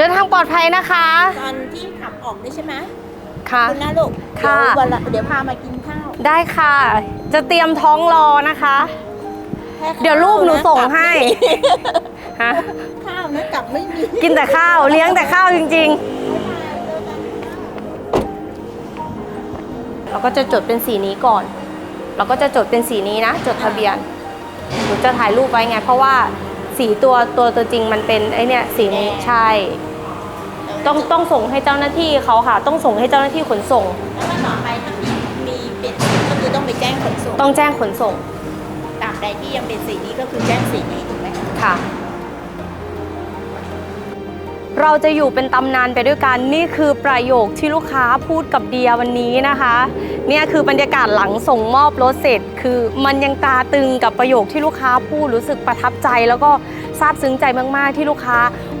เดินทางปลอดภัยนะคะ ตอนที่ขับออกด้วยใช่ไหมค่ะ คุณนะลูกค่ะ เดี๋ยววันละเดี๋ยวพามากินข้าวได้ค่ะ จะเตรียมท้องรอนะคะ แค่ข้าเดี๋ยวลูกหนูะส่งกลับให้ ฮะข้าวนะกลับไม่มีกินแต่ข้าวเลี้ยงแต่ข้าวจริง ๆ เราก็จะจดเป็นสีนี้ก่อน เราก็จะจดเป็นสีนี้นะ จดทะเบียนหนูจะถ่ายรูปไว้ไง เพราะว่าสีตัวตัวตัวจริงมันเป็นไอเนี่ยสีนี้ใช่ ต้องต้องส่งให้เจ้าหน้าที่เขาค่ะ ต้องส่งให้เจ้าหน้าที่ขนส่ง แล้วก็ต่อไปถ้ามีมีเปลี่ยนสีก็คือต้องไปแจ้งขนส่งต้องแจ้งขนส่งตราบใดที่ยังเป็นสีนี้ก็คือแจ้งสีนี้ถูกไหมคะค่ะ เราจะอยู่เป็นตำนานไปด้วยกันนี่คือประโยคที่ลูกค้าพูดกับเดียวันนี้นะคะ เนี่ยคือบรรยากาศหลังส่งมอบรถเสร็จ คือมันยังตาตึงกับประโยคที่ลูกค้าพูดรู้สึกประทับใจแล้วก็ ซาบซึ้งใจมาก ๆ ที่ลูกค้า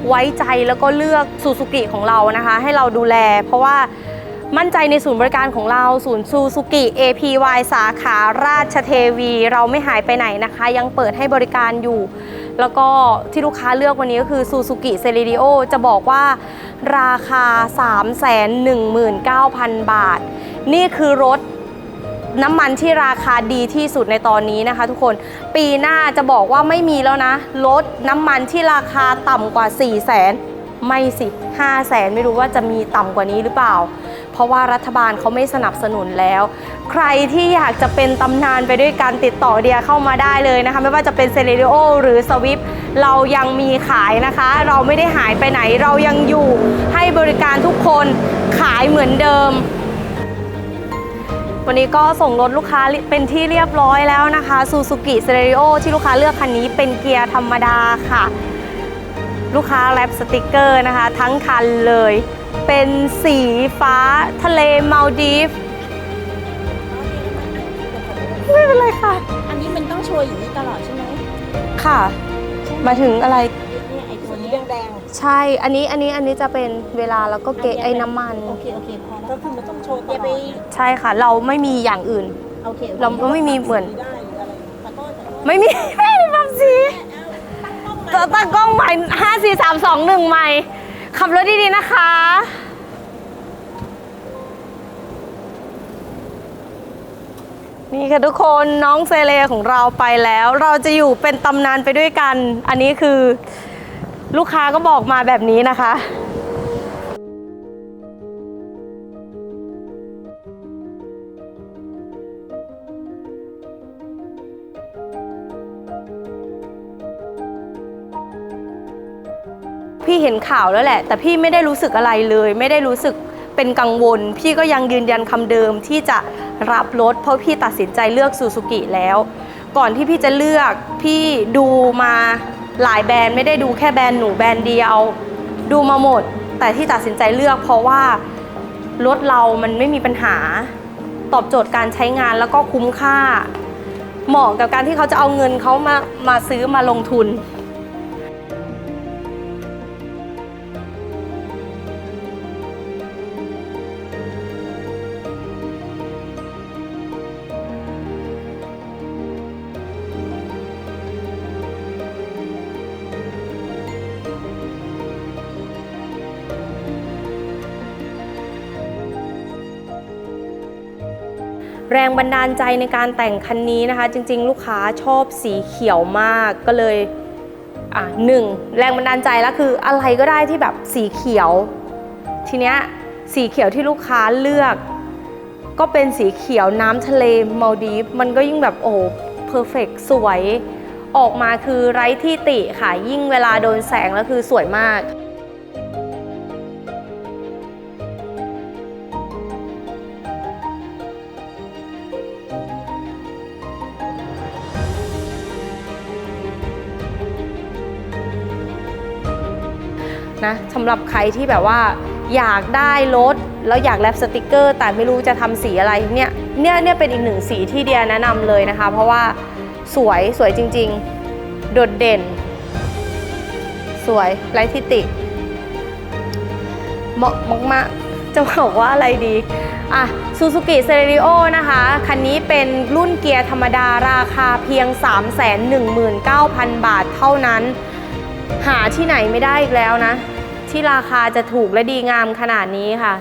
ไว้ใจแล้วก็เลือกซูซูกิของเรานะคะ ให้เราดูแล เพราะว่ามั่นใจในศูนย์บริการของเราศูนย์ซูซูกิ APY สาขาราชเทวี เราไม่หายไปไหนนะคะ ยังเปิดให้บริการอยู่ แล้วก็ที่ลูกค้าเลือกวันนี้ก็คือซูซูกิเซเ d ดิโอจะบอกว่าราคา 319,000 บาท นี่คือรถ น้ำมันที่ราคาดีที่สุดในตอนนี้นะคะ ทุกคนปีหน้าจะบอกว่าไม่มีแล้วนะรถน้ำมันที่ราคาต่ำกว่า 4 0 0แสนไม่สิ5แสนไม่รู้ว่าจะมีต่ำกว่านี้หรือเปล่า เพราะว่ารัฐบาลเขาไม่สนับสนุนแล้ว ใครที่อยากจะเป็นตำนานไปด้วยการติดต่อเดียเข้ามาได้เลยนะคะ ไม่ว่าจะเป็นเซเลริโอหรือสวิฟเรายังมีขายนะคะ เราไม่ได้หายไปไหนเรายังอยู่ให้บริการทุกคนขายเหมือนเดิม วันนี้ก็ส่งรถลูกค้าเป็นที่เรียบร้อยแล้วนะคะซูซูกิเซเ r ริโอที่ลูกค้าเลือกคันนี้เป็นเกียร์ธรรมดาค่ะ ลูกค้าแรปสติกเกอร์นะคะ ทั้งคันเลย เป็นสีฟ้าทะเลมาลดีฟไม่เป็นไรค่ะ อันนี้มันต้องโชว์อย่างนี้ตลอดใช่ไหมค่ะ มาถึงอะไร ใช่ อันนี้อันนี้อันนี้จะเป็นเวลาแล้วก็เกะไอ้น้ำมัน โอเคโอเคพอแล้วก็คือมันต้องโชว์อย่าไปใช่ค่ะ เราไม่มีอย่างอื่น โอเคโอคเราไม่มีเหมือนได้หรืออะไรขอโทษขอโทษไม่มี ไม่มีแบบสีเอาตั้งกล้องมาจะตั้งกล้องใหม่ห้าสี่สามสองหนึ่งใหม่ ขับรถดีๆนะคะ นี่ค่ะทุกคนน้องเซเลของเราไปแล้ว เราจะอยู่เป็นตำนานไปด้วยกัน อันนี้คือ ลูกค้าก็บอกมาแบบนี้นะคะพี่เห็นข่าวแล้วแหละ แต่พี่ไม่ได้รู้สึกอะไรเลย ไม่ได้รู้สึกเป็นกังวล พี่ก็ยังยืนยันคำเดิมที่จะรับรถ เพราะพี่ตัดสินใจเลือกซูซูกิแล้ว ก่อนที่พี่จะเลือกพี่ดูมา หลายแบรนด์ไม่ได้ดูแค่แบรนด์หนูแบรนด์เดียว ดูมาหมด แต่ที่ตัดสินใจเลือกเพราะว่ารถเรามันไม่มีปัญหา ตอบโจทย์การใช้งานแล้วก็คุ้มค่า เหมาะกับการที่เขาจะเอาเงินเขามามาซื้อมาลงทุน แรงบันดาลใจในการแต่งคันนี้นะคะ จริง ๆ ลูกค้าชอบสีเขียวมากก็เลยอะหนึ่งแรงบันดาลใจแล้วคืออะไรก็ได้ที่แบบสีเขียว ทีเนี้ยสีเขียวที่ลูกค้าเลือก ก็เป็นสีเขียวน้ำทะเลมาลดีฟมันก็ยิ่งแบบโอ้เพอร์เฟกสวย ออกมาคือไร้ที่ติค่ะ ยิ่งเวลาโดนแสงแล้วคือสวยมาก นะสำหรับใครที่แบบว่าอยากได้รถแล้วอยากแรปสติกเกอร์ แต่ไม่รู้จะทำสีอะไรเนี่ยเนี่ยเนี่ยเป็นอีกหนึ่งสีที่เดียแนะนำเลยนะคะ เพราะว่าสวยสวยจริง ๆ โดดเด่น สวยไร้ทิติเหมาะมากๆจะบอกว่าอะไรดีอะซูซูกิเซเ r ริโอนะคะ คันนี้เป็นรุ่นเกียร์ธรรมดาราคาเพียง 319,000 บาทเท่านั้น หาที่ไหนไม่ได้อีกแล้วนะ ที่ราคาจะถูกและดีงามขนาดนี้ค่ะ